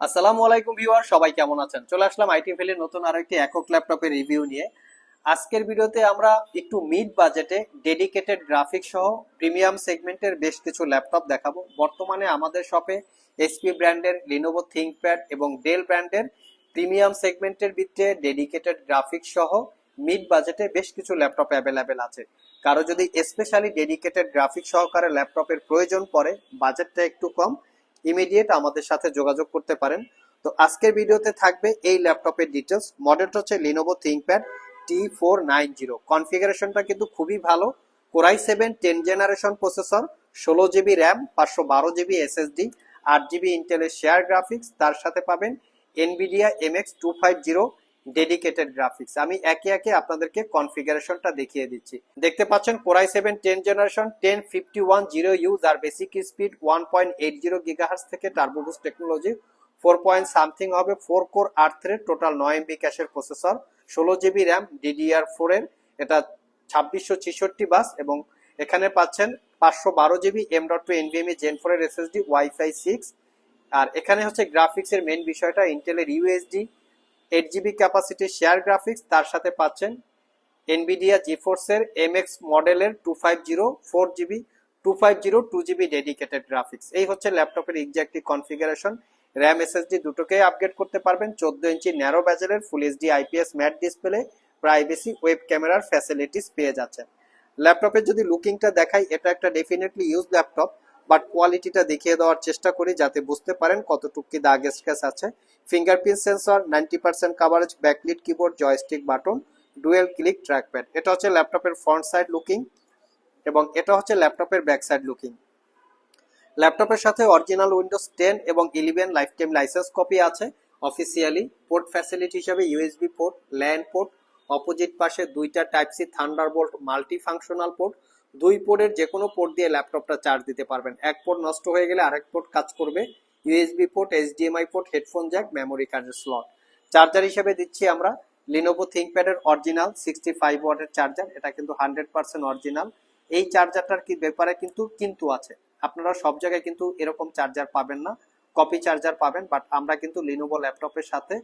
আসসালামু আলাইকুম ভিউয়ার, সবাই কেমন আছেন? চলে আসলাম আইটি ভ্যালির নতুন আরও একটি একক ল্যাপটপের রিভিউ নিয়ে। আজকের ভিডিওতে আমরা একটু মিড বাজেটে ডেডিকেটেড গ্রাফিক সহ প্রিমিয়াম সেগমেন্টের বেশ কিছু ল্যাপটপ দেখাবো। বর্তমানে আমাদের শপে এসপি ব্র্যান্ডের লিনোভো থিঙ্কপ্যাড এবং ডেল ব্র্যান্ডের প্রিমিয়াম সেগমেন্টের ভিতরে ডেডিকেটেড গ্রাফিক সহ মিড বাজেটে বেশ কিছু ল্যাপটপ অ্যাভেলেবেল আছে। কারও যদি স্পেশালি ডেডিকেটেড গ্রাফিক সহকারে ল্যাপটপের প্রয়োজন পড়ে বাজেটটা একটু কম ইমিডিয়েট আমাদের সাথে যোগাযোগ করতে পারেন। তো আজকের ভিডিওতে থাকবে এই ল্যাপটপের ডিটেলস মডেলটা হচ্ছে Lenovo ThinkPad T four nine zero কনফিগারেশনটা কিন্তু খুবই ভালো। Core i seven ten generation processor ষোলো জিবি র্যাম পাঁচশো বারো জিবি এসএসডি আট জিবি ইন্টেলের শেয়ার গ্রাফিক্স তার সাথে পাবেন Nvidia MX two five zero dedicated graphics আমি একে একে আপনাদেরকে কনফিগারেশনটা দেখিয়ে দিচ্ছি। দেখতে পাচ্ছেন Core i seven ten generation ten fifty one zero use R basic speed one point eight zero gigahertz থেকে turbo boost technology four point something হবে ফোর কোর আট থ্রেড টোটাল নয় এমবি ক্যাশের প্রসেসর ষোলো জিবি র্যাম ডিডিআর ফোর এর, এটা ছাব্বিশশো ছেষট্টি বাস এবং এখানে পাচ্ছেন পাঁচশো বারো GB M dot two NVMe gen four এর এসএসডি ওয়াইফাই সিক্স আর এখানে হচ্ছে গ্রাফিক্সের মেন বিষয়টা ইন্টেলের UHD eight GB capacity share graphics তার সাথে পাচ্ছেন এনবিডিয়া জিফোর্সের এম এক্স মডেলের two five zero four GB two five zero two GB dedicated graphics এই হচ্ছে ল্যাপটপের এক্সাক্টলি কনফিগারেশন র্যাম এসএসডি দুটোকেই আপগ্রেড করতে পারবেন। চোদ্দ ইঞ্চি narrow ব্যাজেলের full HD IPS matte display privacy web ক্যামেরার ফ্যাসিলিটিস পেয়ে যাচ্ছেন। ল্যাপটপের যদি লুকিংটা দেখাই, এটা একটা ডেফিনেটলি ইউজ ল্যাপটপ বাট কোয়ালিটিটা দেখিয়ে দেওয়ার চেষ্টা করি যাতে বুঝতে পারেন কতটুকু কি দাগ স্ক্র্যাচ আছে। Fingerprint sensor ninety percent coverage backlit keyboard joystick button dual click trackpad এটা হচ্ছে ল্যাপটপের ফ্রন্ট সাইড লুকিং এবং এটা হচ্ছে ল্যাপটপের ব্যাক সাইড লুকিং ল্যাপটপের সাথে অরিজিনাল উইন্ডোজ টেন এবং eleven life time licence copy আছে অফিসিয়ালি পোর্ট ফ্যাসিলিটি হিসাবে USB port LAN port opposite পাশে দুইটা type C Thunderbolt multi functional port দুই পোর্টের যে কোনো পোর্ট দিয়ে ল্যাপটপটা চার্জ দিতে পারবেন। এক পোর্ট নষ্ট হয়ে গেলে আরেক পোর্ট কাজ করবে। USB port HDMI port headphone jack memory কার্ডের স্লট চার্জার হিসেবে দিচ্ছি আমরা লিনোভো থিঙ্কপ্যাডের অরিজিনাল সিক্সটি ফাইভ ওয়াটের চার্জার এটা কিন্তু হান্ড্রেড পার্সেন্ট অরিজিনাল এই চার্জারটার কি ব্যাপারে কিন্তু কিন্তু আছে। আপনারা সব জায়গায় কিন্তু এরকম চার্জার পাবেন না কপি চার্জার পাবেন বাট আমরা কিন্তু লিনোভো ল্যাপটপের সাথে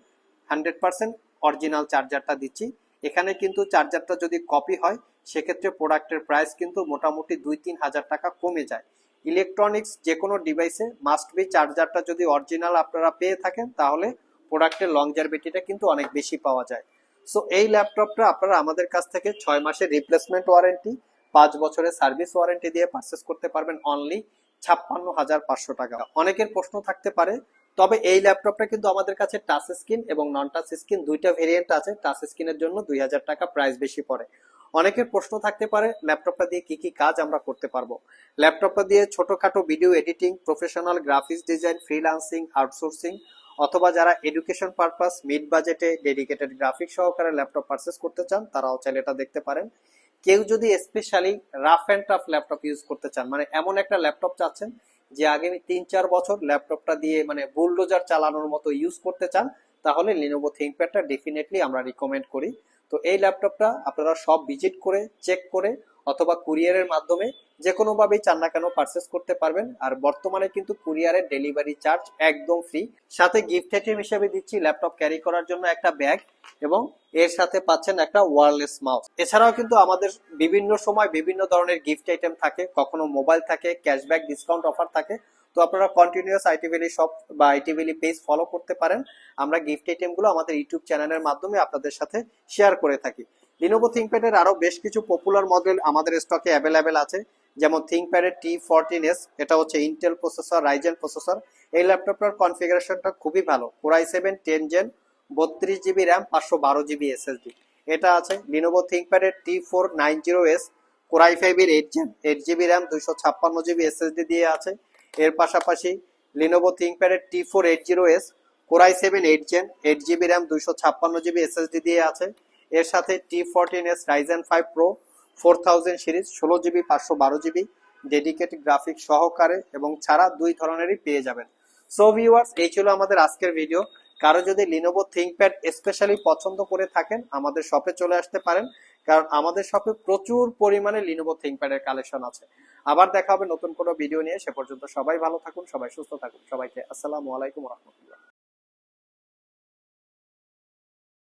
হান্ড্রেড পার্সেন্ট অরিজিনাল চার্জারটা দিচ্ছি। এখানে কিন্তু চার্জারটা যদি কপি হয়, সেক্ষেত্রে প্রোডাক্টের প্রাইস কিন্তু মোটামুটি দুই তিন হাজার টাকা কমে যায়। ইলেকট্রনিক্স যে কোনো ডিভাইসে মাস্ট বি চার্জারটা যদি অরিজিনাল আপনারা পেয়ে থাকেন, তাহলে প্রোডাক্টের লংজারভিটিটা কিন্তু অনেক বেশি পাওয়া যায়। সো এই ল্যাপটপটা আপনারা আমাদের কাছ থেকে ছয় মাসের রিপ্লেসমেন্ট ওয়ারেন্টি পাঁচ বছরের সার্ভিস ওয়ারেন্টি দিয়ে পারচেস করতে পারবেন অনলি ছাপ্পান্ন হাজার পাঁচশো টাকা। অনেকের প্রশ্ন থাকতে পারে, তবে এই ল্যাপটপটা কিন্তু আমাদের কাছে টাচ স্ক্রিন এবং নন টাচ স্ক্রিন দুইটা ভেরিয়েন্ট আছে। টাচ স্ক্রিনের জন্য দুই হাজার টাকা প্রাইস বেশি পড়ে। অনেকের প্রশ্ন থাকতে পারে, ল্যাপটপটা দিয়ে কি কি কাজ আমরা করতে পারব। ল্যাপটপটা দিয়ে ছোটখাটো video editing, professional graphics design freelancing outsourcing অথবা যারা এডুকেশন পারপাস মিড বাজেটে ডেডিকেটেড গ্রাফিক সহকারে ল্যাপটপ পারচেস করতে চান, তারাও চাইলে এটা দেখতে পারেন। কেউ যদি specially rough and tough laptop use করতে চান মানে এমন একটা ল্যাপটপ চাচ্ছেন যে আগামী তিন চার বছর ল্যাপটপটা দিয়ে মানে বুলডোজার চালানোর মতো ইউজ করতে চান, তাহলে লিনোভো থিঙ্কপ্যাডটা ডেফিনেটলি আমরা রিকমেন্ড করি। তো এই ল্যাপটপটা আপনারা সব ভিজিট করে চেক করে অথবা কুরিয়ারের মাধ্যমে যে কোনোভাবেই চান না কেন পারচেস করতে পারবেন। আর বর্তমানে কিন্তু কুরিয়ারের ডেলিভারি চার্জ একদম ফ্রি সাথে গিফট আইটেম হিসেবে দিচ্ছি ল্যাপটপ ক্যারি করার জন্য একটা ব্যাগ এবং এর সাথে পাচ্ছেন একটা ওয়ারলেস মাউস এছাড়াও কিন্তু আমাদের বিভিন্ন সময় বিভিন্ন ধরনের গিফট আইটেম থাকে। কখনো মোবাইল থাকে ক্যাশব্যাক ডিসকাউন্ট অফার থাকে। তো আপনারা কন্টিনিউয়াস আইটিভেলি শপ বা আইটিভেলি পেজ ফলো করতে পারেন। আমরা গিফট আইটেমগুলো আমাদের ইউটিউব চ্যানেলের মাধ্যমে আপনাদের সাথে শেয়ার করে থাকি। লিনোভো থিঙ্কপ্যাডের আরও বেশ কিছু পপুলার মডেল আমাদের স্টকে অ্যাভেলেবেল আছে, যেমন থিঙ্কপ্যাডের টি ফোরটিন এস এটা হচ্ছে ইন্টেল প্রসেসর রাইজেন প্রসেসর এই ল্যাপটপটার কনফিগারেশনটা খুবই ভালো Core i seven ten gen বত্রিশ জিবি র্যাম পাঁচশো বারো জিবি এসএসডি এটা আছে Lenovo থিঙ্কপ্যাডের T four nine zero S Core i ফাইভের eight gen eight GB RAM দুইশো ছাপ্পান্ন জিবি এসএসডি দিয়ে আছে। এর পাশাপাশি Lenovo থিঙ্কপ্যাডের T four eight zero S Core i seven eight gen eight GB RAM দুইশো ছাপ্পান্ন জিবি এসএসডি দিয়ে আছে। এর সাথে T fourteen S Ryzen five pro four thousand series ষোলো জিবি পাঁচশো বারো জিবি ডেডিকেট গ্রাফিক সহকারে এবং ছাড়া দুই ধরনেরই পেয়ে যাবেন। সো ভিউয়ার্স এই ছিল আমাদের আজকের ভিডিও কারও যদি লিনোভো থিঙ্কপ্যাড স্পেশালি পছন্দ করে থাকেন, আমাদের শপে চলে আসতে পারেন, কারণ আমাদের শপে প্রচুর পরিমাণে লিনোভো থিঙ্কপ্যাডের কালেকশন আছে। আবার দেখা হবে নতুন কোনো ভিডিও নিয়ে। সে পর্যন্ত সবাই ভালো থাকুন, সবাই সুস্থ থাকুন। সবাইকে আসসালামু আলাইকুম রহমতুল্লাহ।